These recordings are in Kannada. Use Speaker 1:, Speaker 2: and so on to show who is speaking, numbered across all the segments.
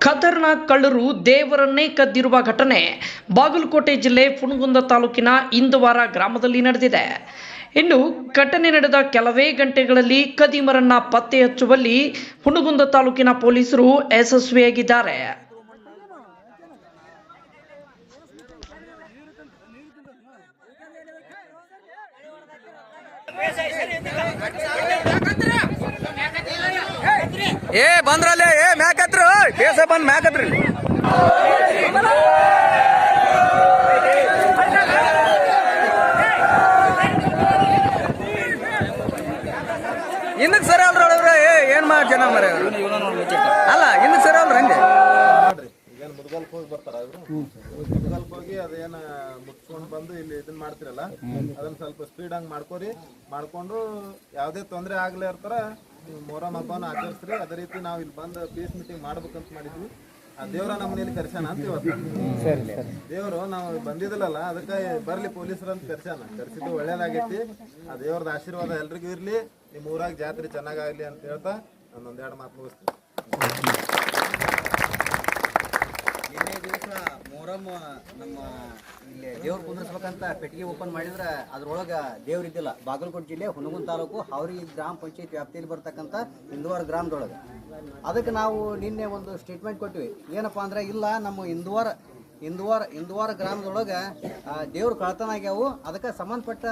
Speaker 1: ಖತರ್ನಾಕ್ ಕಳ್ಳರು ದೇವರನ್ನೇ ಕದ್ದಿರುವ ಘಟನೆ ಬಾಗಲಕೋಟೆ ಜಿಲ್ಲೆ ಪುಣಗುಂದ ತಾಲೂಕಿನ ಇಂದುವಾರ ಗ್ರಾಮದಲ್ಲಿ ನಡೆದಿದೆ ಇನ್ನು ಘಟನೆ ನಡೆದ ಕೆಲವೇ ಗಂಟೆಗಳಲ್ಲಿ ಕದಿಮರನ್ನ ಪತ್ತೆ ಹಚ್ಚುವಲ್ಲಿ ಹುಣಗುಂದ ತಾಲೂಕಿನ ಪೊಲೀಸರು ಯಶಸ್ವಿಯಾಗಿದ್ದಾರೆ
Speaker 2: ಏ ಬಂದ್ರಲ್ಲ ಏ ಮ್ಯಾಕತ್ರು. ಕೇಸ ಬಂದ್ ಮ್ಯಾಕತ್ರಿ ಹಿಂದಕ್ ಸರಿ ಅಲ್ರ ಅವ್ರ ಏ ಏನ್ ಮಾಡಿ ಜನ ಮರ ಅಲ್ಲ ಹಿಂದಕ್ ಸರಿ ಅಲ್ರ ಹಂಗೆ?
Speaker 3: ಮುದ್ಗಲ್ಕ್ ಹೋಗಿ ಬರ್ತಾರ ಮುದ್ಗಲ್ಕ್ ಹೋಗಿ ಅದೇನ ಮುಟ್ಸ್ಕೊಂಡ್ ಬಂದು ಇಲ್ಲಿ ಇದನ್ನ ಮಾಡ್ತಿರಲ್ಲ ಅದನ್ನ ಸ್ವಲ್ಪ ಸ್ಪೀಡ್ ಹಂಗ್ ಮಾಡ್ಕೋರಿ. ಮಾಡ್ಕೊಂಡು ಯಾವ್ದೇ ತೊಂದ್ರೆ ಆಗ್ಲೇ ಇರ್ತಾರ ನೀವು ಮೊಹರಂ ಹಬ್ಬನ ಆಚರಿಸ್ರಿ. ಅದೇ ರೀತಿ ನಾವು ಇಲ್ಲಿ ಬಂದು ಪೀಸ್ ಮೀಟಿಂಗ್ ಮಾಡ್ಬೇಕಂತ ಮಾಡಿದ್ವಿ. ಆ ದೇವ್ರ ನಮ್ಮನೇಲಿ ಕರ್ಸ್ಯಾನ ಅಂತ ಇವತ್ತು ದೇವರು ನಾವು ಬಂದಿದ್ಲಲ್ಲ ಅದಕ್ಕೆ ಬರ್ಲಿ ಪೊಲೀಸರು ಅಂತ ಕರ್ಸ್ಯಾನ. ಕರ್ಸಿದ್ದು ಒಳ್ಳೇದಾಗೈತಿ. ಆ ದೇವ್ರದ ಆಶೀರ್ವಾದ ಎಲ್ರಿಗೂ ಇರ್ಲಿ. ನಿಮ್ಮ ಊರಾಗ ಜಾತ್ರೆ ಚೆನ್ನಾಗಾಗ್ಲಿ ಅಂತ ಹೇಳ್ತಾ ಒಂದೊಂದೆರಡು ಮಾತು ಮುಗಿಸ್ತೀನಿ
Speaker 4: ನಿನ್ನೆ ದಿವಸ ಮೊಹರಂ ನಮ್ಮ ಇಲ್ಲಿ ದೇವ್ರ ಕುಂದ್ರಿಸ್ಬೇಕಂತ ಪೆಟ್ಟಿಗೆ ಓಪನ್ ಮಾಡಿದ್ರೆ ಅದ್ರೊಳಗೆ ದೇವ್ರಿದ್ದಿಲ್ಲ ಬಾಗಲಕೋಟೆ ಜಿಲ್ಲೆ ಹುನಗುಂದ ತಾಲೂಕು, ಹಾವ್ರಿ ಗ್ರಾಮ ಪಂಚಾಯತ್ ವ್ಯಾಪ್ತಿಯಲ್ಲಿ ಬರ್ತಕ್ಕಂಥ ಹಿಂದುವಾರ ಗ್ರಾಮದೊಳಗೆ. ಅದಕ್ಕೆ ನಾವು ನಿನ್ನೆ ಒಂದು ಸ್ಟೇಟ್ಮೆಂಟ್ ಕೊಟ್ಟಿವಿ. ಏನಪ್ಪ ಅಂದ್ರೆ, ಇಲ್ಲ, ನಮ್ಮ ಹಿಂದುವಾರ ಹಿಂದುವಾರ ಹಿಂದುವಾರ ಗ್ರಾಮದೊಳಗೆ ದೇವ್ರ ಕಳತನ ಆಗ್ಯಾವು. ಅದಕ್ಕೆ ಸಂಬಂಧಪಟ್ಟ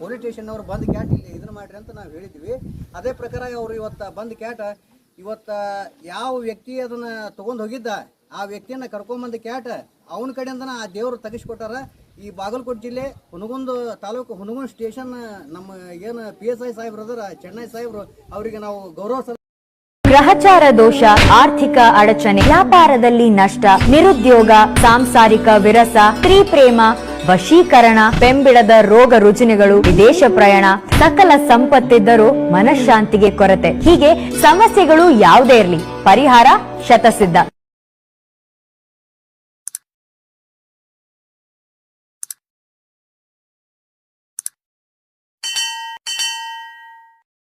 Speaker 4: ಪೊಲೀಸ್ ಸ್ಟೇಷನ್ ಅವ್ರು ಬಂದು ಕ್ಯಾಟ್ ಇಲ್ಲಿ ಇದನ್ನ ಮಾಡ್ರಿ ಅಂತ ನಾವು ಹೇಳಿದ್ವಿ. ಅದೇ ಪ್ರಕಾರ ಅವರು ಇವತ್ತು ಬಂದು ಕ್ಯಾಟ್ ಇವತ್ತ ಯಾವ ವ್ಯಕ್ತಿ ಅದನ್ನ ತಗೊಂಡ್ ಹೋಗಿದ್ದ, ಆ ವ್ಯಕ್ತಿಯನ್ನ ಕರ್ಕೊಂಬಂದ ಕ್ಯಾಟ, ಅವನ ಕಡೆಯಿಂದನ ಆ ದೇವರು ತೆಗಿಸ್ಕೊಟ್ಟಾರ ಈ ಬಾಗಲಕೋಟೆ ಜಿಲ್ಲೆ ಹುನಗುಂದ ತಾಲೂಕು ಹುನಗುಂದ ಸ್ಟೇಷನ್, ನಮ್ಮ ಏನು ಪಿ ಎಸ್ ಐ ಸಾಹೇಬ್ರು ಅದರ, ಚೆನ್ನೈ ಸಾಹೇಬ್ರು, ಅವರಿಗೆ ನಾವು ಗೌರವ.
Speaker 5: ಗ್ರಹಚಾರ ದೋಷ, ಆರ್ಥಿಕ ಅಡಚಣೆ, ವ್ಯಾಪಾರದಲ್ಲಿ ನಷ್ಟ, ನಿರುದ್ಯೋಗ, ಸಾಂಸಾರಿಕ ವಿರಸ, ಸ್ತ್ರೀ ಪ್ರೇಮ ವಶೀಕರಣ ಪೆಂಬಿಡದ ರೋಗ ರುಜಿನಗಳು, ವಿದೇಶ ಪ್ರಯಾಣ, ಸಕಲ ಸಂಪತ್ತಿದ್ದರೂ ಮನಃಶಾಂತಿಗೆ ಕೊರತೆ. ಹೀಗೆ ಸಮಸ್ಯೆಗಳು ಯಾವುದೇ ಇರಲಿ, ಪರಿಹಾರ ಶತಸಿದ್ಧ.